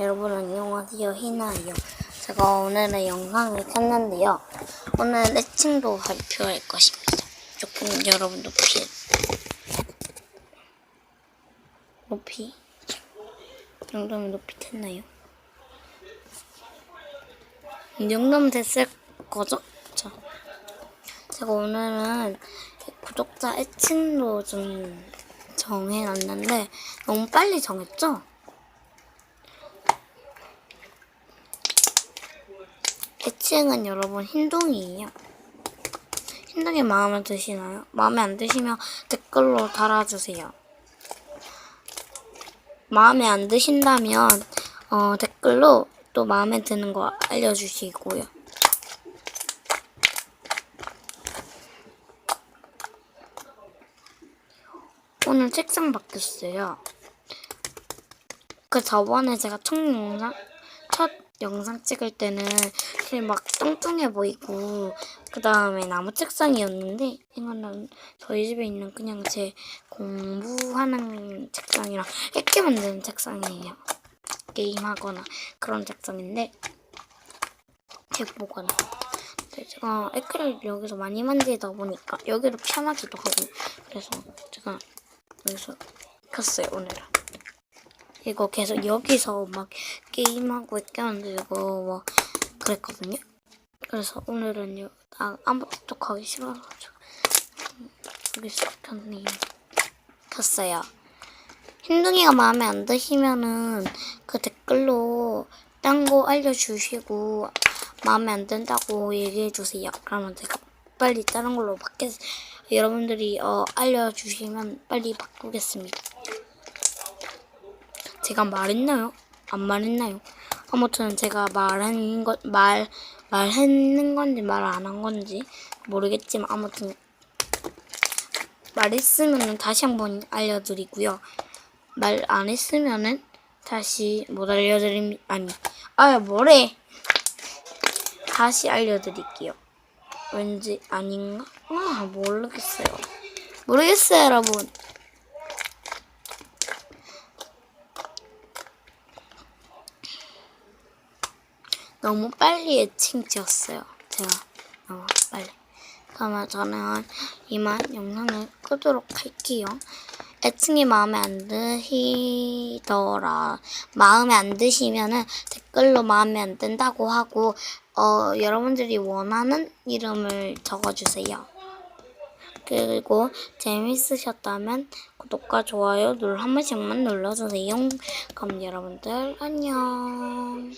여러분 안녕하세요 희나예요 제가 오늘의 영상을 켰는데요 오늘 애칭도 발표할 것입니다 조금 여러분 높이 높이 이 정도면 높이 됐나요? 이 정도면 됐을 거죠? 자, 제가 오늘은 구독자 애칭도 좀 정해놨는데 너무 빨리 정했죠? 애칭은 여러분 흰둥이에요. 흰둥이 마음에 드시나요? 마음에 안 드시면 댓글로 달아주세요. 마음에 안 드신다면 어, 댓글로 또 마음에 드는 거 알려주시고요. 오늘 책상 바뀌었어요. 그 저번에 제가 첫 영상 첫 영상 찍을 때는 그냥 막 뚱뚱해 보이고 그 다음에 나무 책상이었는데 이거는 저희 집에 있는 그냥 제 공부하는 책상이랑 이렇게 만드는 책상이에요. 게임하거나 그런 책상인데 책 보거나 제가 에크를 여기서 많이 만지다 보니까 여기로 편하기도 하고 그래서 제가 여기서 켰어요 오늘은. 이거 계속 여기서 막 게임하고 이거 막 그랬거든요. 그래서 오늘은요 아, 아무것도 가기 싫어서 여기서 켰네요. 켰어요. 흰둥이가 마음에 안 드시면은 그 댓글로 딴 거 알려주시고 마음에 안 든다고 얘기해 주세요. 그러면 제가 빨리 다른 걸로 바뀌 여러분들이 어, 알려주시면 빨리 바꾸겠습니다. 제가 말했나요? 안 말했나요? 아무튼 제가 말한 것, 말, 말했는 건지 말 안 한 건지 모르겠지만 아무튼 말했으면 다시 한번 알려드리고요. 말 안 했으면은 다시 못 알려드립니다. 아니, 아, 뭐래? 다시 알려드릴게요. 왠지 아닌가? 아, 모르겠어요. 모르겠어요, 여러분. 너무 빨리 애칭 지었어요. 제가 너무 빨리. 그러면 저는 이만 영상을 끄도록 할게요. 애칭이 마음에 안 드시더라. 마음에 안 드시면은 댓글로 마음에 안 든다고 하고, 어, 여러분들이 원하는 이름을 적어주세요. 그리고 재밌으셨다면 구독과 좋아요 눌 한 번씩만 눌러주세요. 그럼 여러분들 안녕.